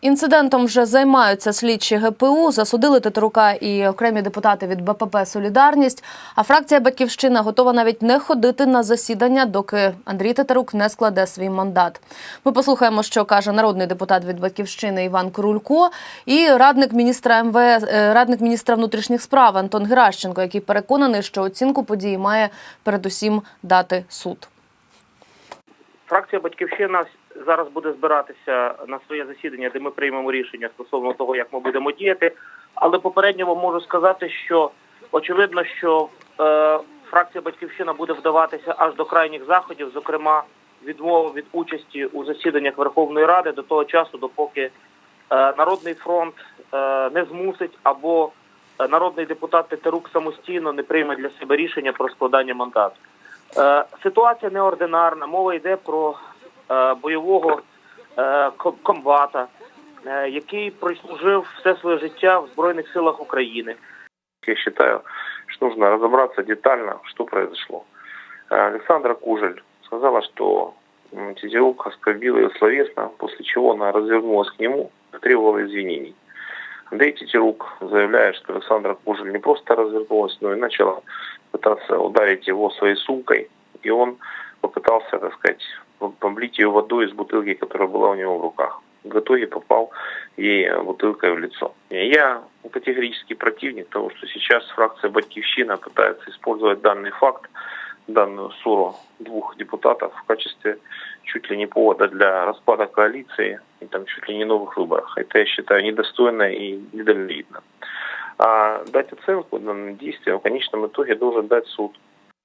Інцидентом вже займаються слідчі ГПУ. Засудили Титарука і окремі депутати від БПП Солідарність. А фракція Батьківщина готова навіть не ходити на засідання, доки Андрій Титарук не складе свій мандат. Ми послухаємо, що каже народний депутат від Батьківщини Іван Корулько і радник міністра МВ, е, радник міністра внутрішніх справ Антон Геращенко, який переконаний, що оцінку події має передусім дати суд. Фракція Батьківщина зараз буде збиратися на своє засідання, де ми приймемо рішення стосовно того, як ми будемо діяти. Але попередньо вам можу сказати, що очевидно, що е, фракція Батьківщина буде вдаватися аж до крайніх заходів, зокрема відмова від участі у засіданнях Верховної Ради до того часу, допоки е, Народний фронт е, не змусить або е, народний депутат Тетерук самостійно не прийме для себе рішення про складання мандату. Е, Ситуація неординарна. Мова йде про бойового е, ко- комбата, е, який прослужив все своє життя в Збройних силах України. Я считаю, что нужно разобраться детально, что произошло. Э, Александра Кужель сказала, что м, Тизерук оскорбил ее словесно, после чего она развернулась к нему и требовала извинений. Андрей Тетерук заявляет, что Александра Кужель не просто развернулась, но и начала пытаться ударить его своей сумкой, и он попытался, так сказать, облить ее водой из бутылки, которая была у него в руках. В итоге попал ей бутылкой в лицо. Я категорический противник того, что сейчас фракция «Батьковщина» пытается использовать данный факт, данную ссору двух депутатов в качестве чуть ли не повода для распада коалиции и там чуть ли не новых выборах. Это, я считаю, недостойно и недальновидно. А дать оценку данным действиям в конечном итоге должен дать суд.